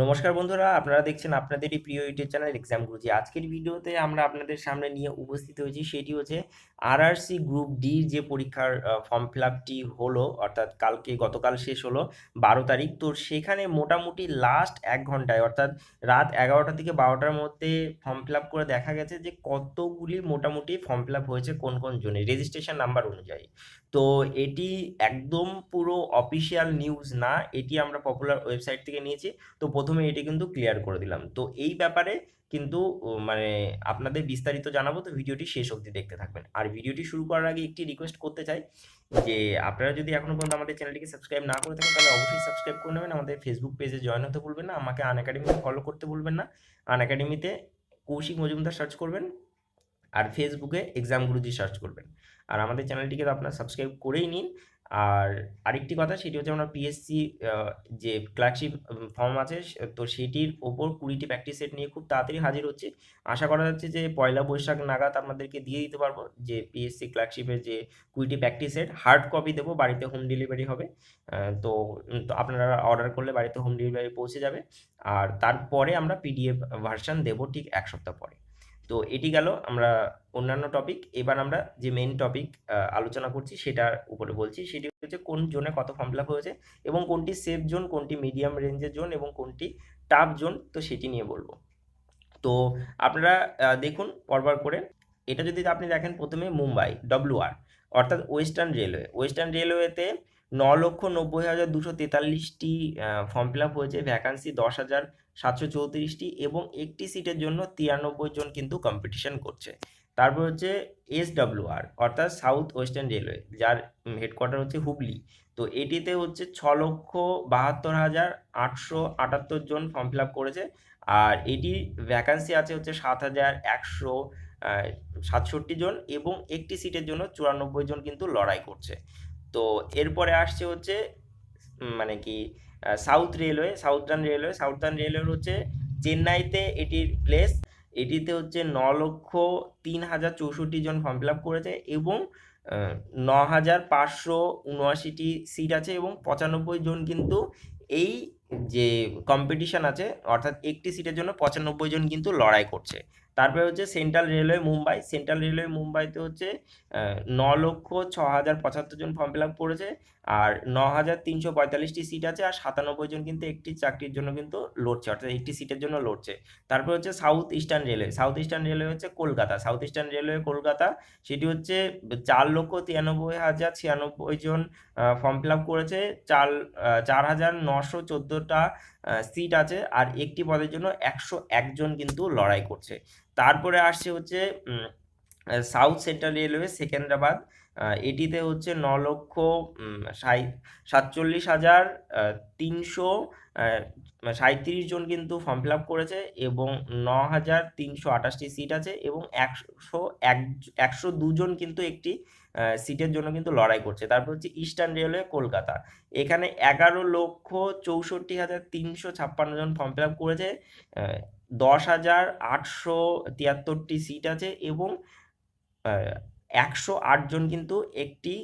নমস্কার বন্ধুরা, আপনারা দেখছেন আপনাদেরই প্রিয় ইউটিউব চ্যানেল এক্সাম গুরুজি আজকের ভিডিওতে আমরা আপনাদের সামনে নিয়ে উপস্থিত হয়েছি, সেটি হচ্ছে আরআরসি গ্রুপ ডি যে পরীক্ষার ফর্ম ফিল আপটি হলো, অর্থাৎ কালকে গতকাল শেষ হলো, বারো তারিখ। তো সেখানে মোটামুটি লাস্ট এক ঘন্টায়, অর্থাৎ রাত এগারোটা থেকে বারোটার মধ্যে ফর্ম ফিল আপ করে দেখা গেছে যে কতগুলি মোটামুটি ফর্ম ফিল আপ হয়েছে কোন কোন জনে রেজিস্ট্রেশন নাম্বার অনুযায়ী। তো এটি একদম পুরো অফিসিয়াল নিউজ না, এটি আমরা পপুলার ওয়েবসাইট থেকে নিয়েছি। তো প্রথমে এটি কিন্তু ক্লিয়ার করে দিলাম। তো এই ব্যাপারে কিন্তু মানে আপনাদের বিস্তারিত জানাব। তো ভিডিওটি শেষ অবধি দেখতে থাকবেন। আর ভিডিওটি শুরু করার আগে একটি রিকোয়েস্ট করতে চাই যে, আপনারা যদি এখনও পর্যন্ত আমাদের চ্যানেলটিকে সাবস্ক্রাইব না করে থাকেন, তাহলে অবশ্যই সাবস্ক্রাইব করে নেবেন। আমাদের ফেসবুক পেজে জয়েন হতে ভুলবেন না। আমাকে আন একাডেমিতে ফলো করতে ভুলবেন না। আন একাডেমিতে কৌশিক মজুমদার সার্চ করবেন। আর ফেসবুকে এক্সাম গুরুজি সার্চ করবেন। আর আমাদের চ্যানেলটিকে তো আপনারা সাবস্ক্রাইব করেই নিন। আর আরেকটি কথা, সেটি হচ্ছে আমরা পিএসসি যে ক্লার্কশিপ ফর্ম আছে তো সেটির ওপর কুড়িটি প্র্যাকটিস সেট নিয়ে খুব তাড়াতাড়ি হাজির হচ্ছে। আশা করা যাচ্ছে যে পয়লা বৈশাখ নাগাদ আপনাদেরকে দিয়ে দিতে পারব যে পিএসসি ক্লার্কশিপের যে কুড়িটি প্র্যাকটিস সেট হার্ড কপি দেবো, বাড়িতে হোম ডেলিভারি হবে। তো আপনারা অর্ডার করলে বাড়িতে হোম ডেলিভারি পৌঁছে যাবে। আর তারপরে আমরা পিডিএফ ভার্সান দেবো ঠিক এক সপ্তাহ পরে। তো এটি গেল আমরা অন্যান্য টপিক এবার আমরা যে মেন টপিক আলোচনা করছি সেটার উপরে বলছি, সেটি হচ্ছে কোন জোনে কত ফর্ম ফিল হয়েছে এবং কোনটি সেফ জোন কোনটি মিডিয়াম রেঞ্জের জোন এবং কোনটি টাফ জোন তো সেটি নিয়ে বলব। তো আপনারা দেখুন পরবার করে, এটা যদি আপনি দেখেন প্রথমে মুম্বাই ডব্লিউআর অর্থাৎ ওয়েস্টার্ন রেলওয়ে, ওয়েস্টার্ন রেলওয়েতে ন লক্ষ নব্বই হাজার দুশো তেতাল্লিশটি ফর্ম ফিল আপ হয়েছে। ভ্যাকান্সি দশ হাজার সাতশো চৌত্রিশটি এবং একটি সিটের জন্য তিরানব্বই জন কিন্তু কম্পিটিশন করছে। তারপর হচ্ছে এস আর অর্থাৎ সাউথ ওয়েস্টার্ন রেলওয়ে যার হেডকোয়ার্টার হচ্ছে হুগলি। তো এটিতে হচ্ছে ছ লক্ষ বাহাত্তর হাজার আটশো আটাত্তর জন ফর্ম ফিল আপ করেছে। আর এটি ভ্যাকান্সি আছে হচ্ছে সাত হাজার একশো সাতষট্টি জন এবং একটি সিটের জন্য চুরানব্বই জন কিন্তু লড়াই করছে। তো এরপরে আসছে হচ্ছে মানে কি south railway southern railway southern railway হচ্ছে চেন্নাইতে এটির প্লেস এটিতে হচ্ছে ন লক্ষ তিন হাজার চৌষট্টি জন ফর্ম ফিল আপ করেছে এবং ন হাজার পাঁচশো উনআশিটি সিট আছে এবং পঁচানব্বই জন কিন্তু এই যে কম্পিটিশন আছে, অর্থাৎ একটি সিটের জন্য পঁচানব্বই জন কিন্তু লড়াই করছে। তারপরে হচ্ছে central railway Mumbai. Central railway মুম্বাইতে হচ্ছে ন লক্ষ ছ হাজার পঁচাত্তর জন ফর্ম ফিল আপ করেছে আর ন হাজার তিনশো পঁয়তাল্লিশটি সিট আছে আর সাতানব্বই জন কিন্তু একটি চাকরির জন্য কিন্তু লড়ছে, অর্থাৎ একটি সিটের জন্য লড়ছে। তারপর হচ্ছে south eastern railway south eastern railway হচ্ছে Kolkata. South eastern railway Kolkata, সেটি হচ্ছে চার লক্ষ তিরানব্বই হাজার ছিয়ানব্বই জন ফর্ম ফিল আপ করেছে। চার চার হাজার নশো চোদ্দোটা সিট আছে আর একটি পদের জন্য একশো একজন কিন্তু লড়াই করছে। তারপরে আসছে হচ্ছে সাউথ সেন্ট্রাল রেলওয়ে সেকেন্দ্রাবাদ এটিতে হচ্ছে ন লক্ষ সাতচল্লিশ হাজার তিনশো আহ, সাঁইত্রিশ জন কিন্তু ফর্ম ফিল আপ করেছে এবং ন হাজার তিনশো আঠাশটি সিট আছে এবং একশো এক একশো দুজন কিন্তু একটি সিটের জন্য কিন্তু লড়াই করছে। তারপর হচ্ছে ইস্টার্ন রেলওয়ে কলকাতা এখানে এগারো লক্ষ চৌষট্টি হাজার তিনশো ছাপ্পান্ন জন ফর্ম ফিল আপ করেছে দশ হাজার আটশো তিয়াত্তরটি সিট আছে এবং একশো জন কিন্তু একটি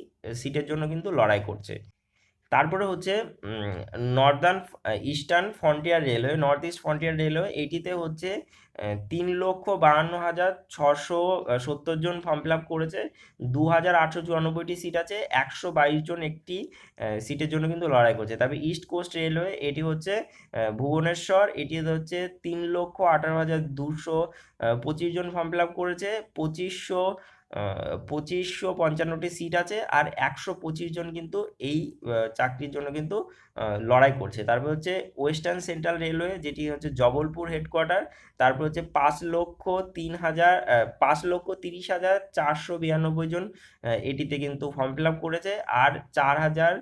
সিটের জন্য কিন্তু লড়াই করছে। তারপরে হচ্ছে northern eastern frontier railway north east frontier railway এটিতে হচ্ছে তিন লক্ষ বাহান্ন হাজার ছশো সত্তর জন ফর্ম ফিল আপ করেছে। দু হাজার আটশো চুরানব্বইটি সিট আছে, একশো বাইশ জন একটি সিটের জন্য কিন্তু লড়াই করছে। তারপরে ইস্ট কোস্ট রেলওয়ে এটি হচ্ছে ভুবনেশ্বর, এটিতে হচ্ছে তিন লক্ষ আঠারো হাজার দুশো পঁচিশ জন ফর্ম ফিল আপ করেছে, পঁচিশশো পঁচিশশো পঞ্চান্নটি সিট আছে আর একশো পঁচিশ জন কিন্তু এই চাকরির জন্য কিন্তু লড়াই করছে। তারপর হচ্ছে ওয়েস্টার্ন সেন্ট্রাল রেলওয়ে যেটি হচ্ছে জবলপুর হেডকোয়ার্টার তারপর হচ্ছে পাঁচ লক্ষ তিন হাজার পাঁচ লক্ষ তিরিশ হাজার চারশো বিরানব্বই জন এটিতে কিন্তু ফর্ম ফিল আপ করেছে। আর চার হাজার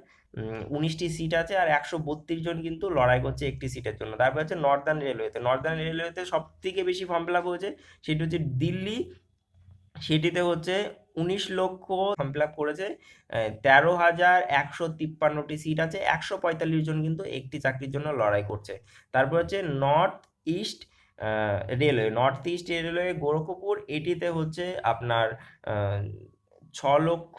উনিশটি সিট আছে আর একশো বত্রিশ জন কিন্তু লড়াই করছে একটি সিটের জন্য। তারপর হচ্ছে নর্দার্ন রেলওয়েতে নর্দার্ন রেলওয়েতে সব থেকে বেশি ফর্ম ফিল আপ হয়েছে, সেটি হচ্ছে দিল্লি সেটিতে হচ্ছে উনিশ লক্ষ ফর্ম ফিল আপ করেছে তেরো হাজার একশো তিপ্পান্নটি সিট আছে, একশো পঁয়তাল্লিশ জন কিন্তু একটি চাকরির জন্য লড়াই করছে। তারপর হচ্ছে north east railway north east railway Gorakhpur, এটিতে হচ্ছে আপনার ছ লক্ষ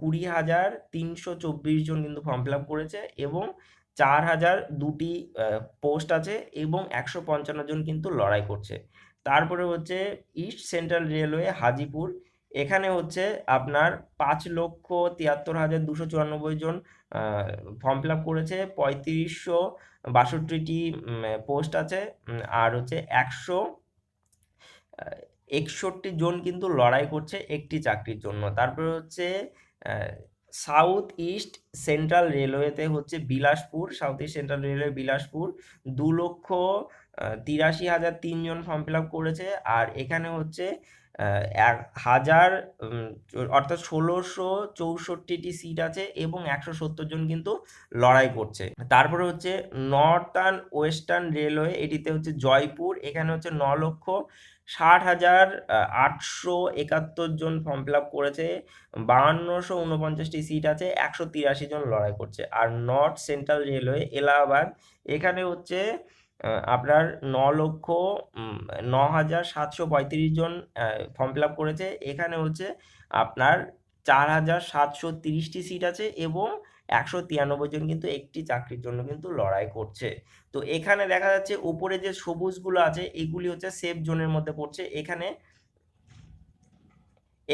কুড়ি হাজার তিনশো চব্বিশ জন কিন্তু ফর্ম ফিল আপ করেছে এবং চার হাজার দুটি পোস্ট আছে এবং একশো পঞ্চান্ন জন কিন্তু লড়াই করছে। তারপরে হচ্ছে ইস্ট সেন্ট্রাল রেলওয়ে হাজিপুর। এখানে হচ্ছে আপনার পাঁচ লক্ষ তিয়াত্তর হাজার দুশো চুরানব্বই জন ফর্ম ফিল আপ করেছে। পঁয়ত্রিশশো বাষট্টিটি পোস্ট আছে। আর হচ্ছে একশো একষট্টি জন কিন্তু লড়াই করছে একটি চাকরির জন্য। তারপরে হচ্ছে সাউথ ইস্ট সেন্ট্রাল রেলওয়েতে হচ্ছে Bilaspur south east central railway Bilaspur. দু লক্ষ তিরাশি হাজার তিনজন ফর্ম ফিল আপ করেছে আর এখানে হচ্ছে এক হাজার অর্থাৎ ষোলোশো চৌষট্টিটি সিট আছে এবং একশো সত্তর জন কিন্তু লড়াই করছে। তারপরে হচ্ছে নর্থার্ন ওয়েস্টার্ন রেলওয়ে এটিতে হচ্ছে জয়পুর, এখানে হচ্ছে ন লক্ষ ষাট হাজার আটশো একাত্তর জন ফর্ম ফিল আপ করেছে, বাহান্নশো উনপঞ্চাশটি সিট আছে, একশো তিরাশি জন লড়াই করছে। আর নর্থ সেন্ট্রাল রেলওয়ে এলাহাবাদ, এখানে হচ্ছে আপনার ন লক্ষ ন হাজার সাতশো পঁয়ত্রিশ জন ফর্ম ফিল আপ করেছে। এখানে হচ্ছে আপনার চার হাজার সাতশো তিরিশটি সিট আছে এবং একশো তিরানব্বই জন কিন্তু একটি চাকরির জন্য কিন্তু লড়াই করছে। তো এখানে দেখা যাচ্ছে উপরে যে সবুজগুলো আছে, এগুলি হচ্ছে সেফ জোনের মধ্যে পড়ছে। এখানে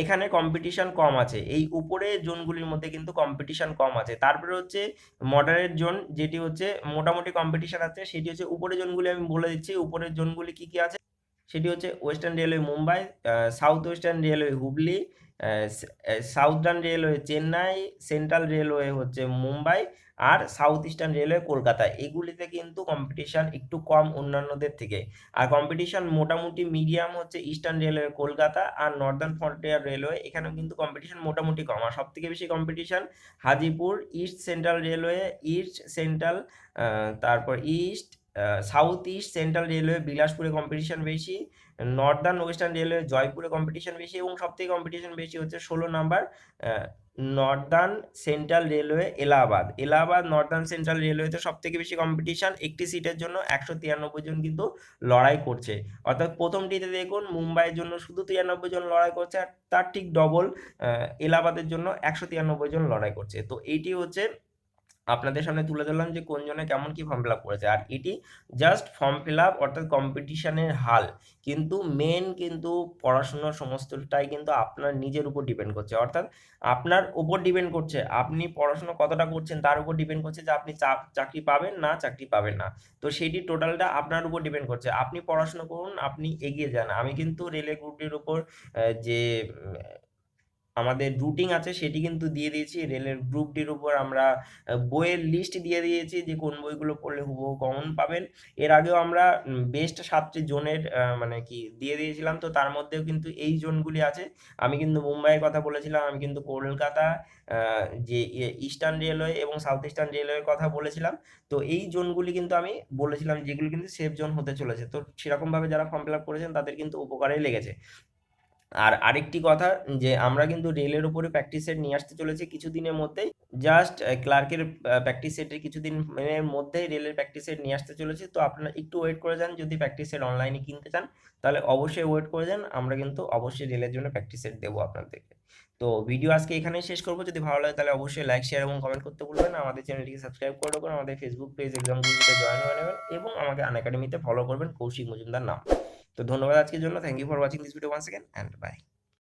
এখানে কম্পিটিশন কম আছে। এই উপরে জোনগুলির মধ্যে কিন্তু কম্পিটিশন কম আছে। তারপরে হচ্ছে মডারেট জোন, যেটি হচ্ছে মোটামুটি কম্পিটিশন আছে, সেটি হচ্ছে উপরের জোনগুলি আমি বলে দিচ্ছি। উপরের জোনগুলি কি কি আছে? সেটি হচ্ছে western railway Mumbai south western railway Hooghly southern railway Chennai, central railway হচ্ছে মুম্বাই আর সাউথ ইস্টার্ন রেলওয়ে কলকাতা। এগুলিতে কিন্তু কম্পিটিশন একটু কম অন্যান্যদের থেকে। আর কম্পিটিশন মোটামুটি মিডিয়াম হচ্ছে ইস্টার্ন রেলওয়ে কলকাতা আর নর্দার্ন ফ্রন্টিয়ার রেলওয়ে। এখানেও কিন্তু কম্পিটিশন মোটামুটি কম। আর সব থেকে বেশি competition Hajipur east central railway east central তারপর east south east central railway বিলাসপুরে competition বেশি নর্দার্ন ওয়েস্টার্ন রেলওয়ে জয়পুরে কম্পিটিশন বেশি এবং সব থেকে কম্পিটিশন বেশি হচ্ছে ষোলো number northern central railway Allahabad. Allahabad northern central রেলওয়েতে সব থেকে বেশি কম্পিটিশন একটি সিটের জন্য একশো তিরানব্বই জন কিন্তু লড়াই করছে। অর্থাৎ প্রথমটিতে দেখুন, মুম্বাইয়ের জন্য শুধু তিরানব্বই জন লড়াই করছে আর তার ঠিক ডবল এলাহাবাদের জন্য একশো তিরানব্বই জন লড়াই করছে। তো এইটি হচ্ছে আপনাদের সামনে তুলে ধরলাম যে কোন জনে কেমন কি ফর্ম ফিল আপ করেছে। আর এটি জাস্ট ফর্ম ফিল আপ অর্থাৎ কম্পিটিশনের হাল। কিন্তু মেন কিন্তু পড়াশোনার সমস্তটাই কিন্তু আপনার নিজের উপর ডিপেন্ড করছে। অর্থাৎ আপনার উপর ডিপেন্ড করছে। আপনি পড়াশোনা কতটা করছেন তার উপর ডিপেন্ড করছে যে আপনি চাকরি পাবেন না, চাকরি পাবেন না। তো সেটি টোটালটা আপনার উপর ডিপেন্ড করছে। আপনি পড়াশোনা করুন, আপনি এগিয়ে যান। আমি কিন্তু রেলে গ্রুপটির উপর যে আমাদের রুটিং আছে, সেটি কিন্তু দিয়ে দিয়েছি। রেলের গ্রুপটির উপর আমরা বইয়ের লিস্ট দিয়ে দিয়েছি যে কোন বইগুলো পড়লে হুবহু কমন পাবেন। এর আগেও আমরা বেস্ট সাতটি জোনের মানে কি, দিয়ে দিয়েছিলাম। তো তার মধ্যেও কিন্তু এই জোনগুলি আছে। আমি কিন্তু মুম্বাইয়ের কথা বলেছিলাম, আমি কিন্তু কলকাতা যে ইস্টার্ন রেলওয়ে এবং সাউথ ইস্টার্ন রেলওয়ের কথা বলেছিলাম। তো এই জোনগুলি কিন্তু আমি বলেছিলাম যেগুলো কিন্তু সেফ জোন হতে চলেছে। তো সেরকমভাবে যারা ফর্ম ফিল আপ করেছেন, তাদের কিন্তু উপকারে লেগেছে। আর আরেকটি কথা যে, আমরা কিন্তু রেলের উপরে প্র্যাকটিস সেট নিয়ে আসতে চলেছি কিছুদিনের মধ্যেই। জাস্ট ক্লার্কের প্র্যাকটিস সেটের কিছুদিনের মধ্যেই রেলের প্র্যাকটিস সেট নিয়ে আসতে চলেছি। তো আপনারা একটু ওয়েট করে যান, যদি প্র্যাকটিস সেট অনলাইনে কিনতে চান, তাহলে অবশ্যই ওয়েট করে যান। আমরা কিন্তু অবশ্যই রেলের জন্য প্র্যাকটিস সেট দেবো আপনাদেরকে। তো ভিডিও আজকে এখানেই শেষ করব। যদি ভালো লাগে তাহলে অবশ্যই লাইক শেয়ার এবং কমেন্ট করতে ভুলবেন আমাদের চ্যানেলটিকে সাবস্ক্রাইব করে রাখুন। আমাদের ফেসবুক পেজ এক্সাম জয়েন হয়ে নেবেন এবং আমাকে আন ফলো করবেন। কৌশিক মজুমদার নাম। তো ধন্যবাদ আজকের জন্য। Thank you for watching this video once second and bye